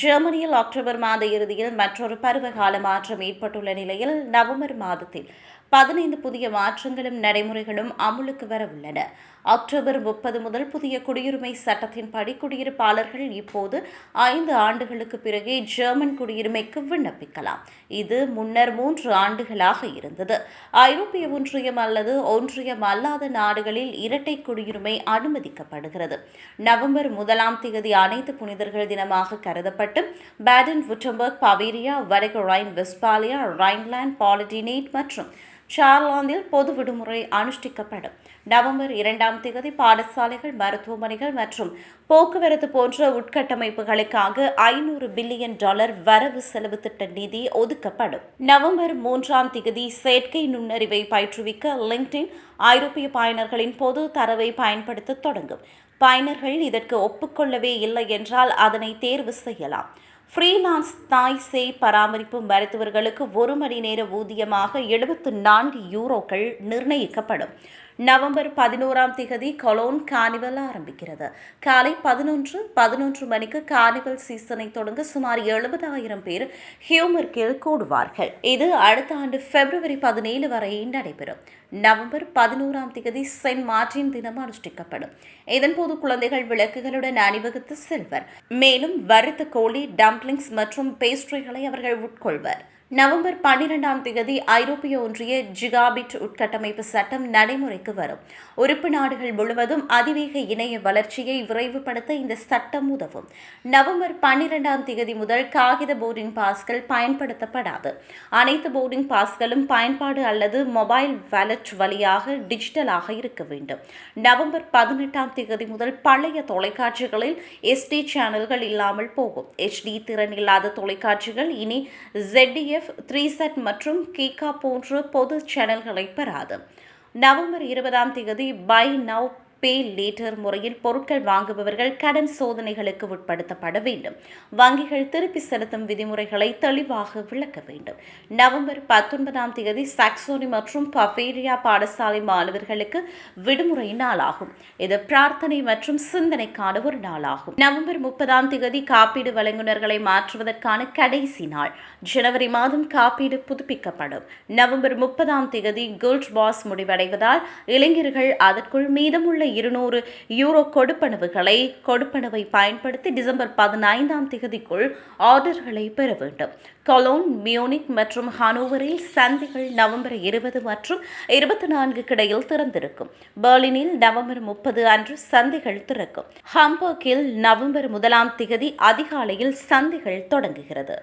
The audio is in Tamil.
ஜெர்மனியில் அக்டோபர் மாத இறுதியில் மற்றொரு பருவகால மாற்றம் ஏற்பட்டுள்ள நிலையில் நவம்பர் மாதத்தில் பதினைந்து புதிய மாற்றங்களும் நடைமுறைகளும் அமுலுக்கு வர உள்ளன அக்டோபர் முப்பது முதல் புதிய குடியுரிமை சட்டத்தின்படி குடியிருப்பாளர்கள் இப்போது ஐந்து ஆண்டுகளுக்கு பிறகே ஜெர்மன் குடியுரிமைக்கு விண்ணப்பிக்கலாம். இது முன்னர் மூன்று ஆண்டுகளாக இருந்தது. ஐரோப்பிய ஒன்றியம் அல்லது ஒன்றியம் அல்லாத நாடுகளில் இரட்டை குடியுரிமை அனுமதிக்கப்படுகிறது. நவம்பர் முதலாம் தேதி அனைத்து புனிதர்கள் தினமாக கருதப்பட்டு பேடன் வுட்டம்பர்க் பவேரியா வடக்கு ரைன் வெஸ்பாலியா ரைன்லாண்ட் பாலிடினேட் மற்றும் சார்லாந்தில் பொது விடுமுறை அனுஷ்டிக்கப்படும். நவம்பர் இரண்டாம் தேதி பாடசாலைகள் மருத்துவமனைகள் மற்றும் போக்குவரத்து போன்ற உட்கட்டமைப்புகளுக்காக ஐநூறு பில்லியன் டாலர் வரவு செலவு திட்ட நிதி ஒதுக்கப்படும். நவம்பர் மூன்றாம் தேதி செயற்கை நுண்ணறிவை பயிற்றுவிக்க லிங்க்டின் ஐரோப்பிய பயனர்களின் பொது தரவை பயன்படுத்த தொடங்கும். பயனர்கள் இதற்கு ஒப்புக்கொள்ளவே இல்லை என்றால் அதனை தேர்வு செய்யலாம். ஃப்ரீலான்ஸ் தாய் சேய் பராமரிப்பு மருத்துவர்களுக்கு ஒரு மணி நேர ஊதியமாக எழுபத்து நான்கு யூரோக்கள் நிர்ணயிக்கப்படும். நவம்பர் பதினோராம் திகதி கொலோன் கார்னிவல் ஆரம்பிக்கிறது. காலை பதினொன்று பதினொன்று மணிக்கு கார்னிவல் சீசனை தொடங்க சுமார் எழுபதாயிரம் பேர் ஹியூமர்கில் கூடுவார்கள். இது அடுத்த ஆண்டு பிப்ரவரி பதினேழு வரை நடைபெறும். நவம்பர் பதினோராம் திகதி சென்ட் மார்டின் தினம் அனுஷ்டிக்கப்படும். இதன்போது குழந்தைகள் விளக்குகளுடன் அணிவகுத்து செல்வர். மேலும் வறுத்த கோழி டம்ப்ளிங்ஸ் மற்றும் பேஸ்ட்ரிகளை அவர்கள் உட்கொள்வர். நவம்பர் பன்னிரெண்டாம் தேதி ஐரோப்பிய ஒன்றிய ஜிகாபிட் உட்கட்டமைப்பு சட்டம் நடைமுறைக்கு வரும். உறுப்பு நாடுகள் முழுவதும் அதிவேக இணைய வளர்ச்சியை விரைவுபடுத்த இந்த சட்டம் உதவும். நவம்பர் பன்னிரெண்டாம் தேதி முதல் காகித போர்டிங் பாஸ்கள் பயன்படுத்தப்படாது. அனைத்து போர்டிங் பாஸ்களும் பயன்பாடு அல்லது மொபைல் வேலட் வழியாக டிஜிட்டலாக இருக்க வேண்டும். நவம்பர் பதினெட்டாம் தேதி முதல் பழைய தொலைக்காட்சிகளில் எஸ்டி சேனல்கள் இல்லாமல் போகும். எச்டி திறன் இல்லாத தொலைக்காட்சிகள் இனி ZDF எஃப் த்ரீ செட் மற்றும் கீகா போன்ற பொது சேனல்களை பெறாது. நவம்பர் இருபதாம் தேதி பை நவ் பே லேட்டர் முறையில் பொருட்கள் வாங்குபவர்கள் கடன் சோதனைகளுக்கு உட்படுத்தப்பட வேண்டும். வங்கிகள் திருப்பி செலுத்தும் விதிமுறைகளை தெளிவாக விளக்க வேண்டும். நவம்பர் பத்தொன்பதாம் தேதி சாக்சோனி மற்றும் பவேரியா பாடசாலை மாணவர்களுக்கு விடுமுறை நாளாகும். இது பிரார்த்தனை மற்றும் சிந்தனைக்கான ஒரு நாளாகும். நவம்பர் முப்பதாம் தேதி காப்பீடு வழங்குநர்களை மாற்றுவதற்கான கடைசி நாள். ஜனவரி மாதம் காப்பீடு புதுப்பிக்கப்படும். நவம்பர் முப்பதாம் தேதி கோல்ட் பாஸ் முடிவடைவதால் இளைஞர்கள் அதற்குள் மீதமுள்ள இருநூறு யூரோ கொடுப்பனவுகளை கொடுப்பனவை பயன்படுத்தி டிசம்பர் பதினைந்தாம் தேதிக்குள் ஆர்டர்களை பெற வேண்டும். கொலோன் மியூனிக் மற்றும் ஹனோவரில் சந்தைகள் நவம்பர் இருபது மற்றும் இருபத்தி நான்கு கிடையில் திறந்திருக்கும். பெர்லினில் நவம்பர் முப்பது அன்று சந்தைகள் திறக்கும். ஹம்பர்கில் நவம்பர் முதலாம் திகதி அதிகாலையில் சந்தைகள் தொடங்குகிறது.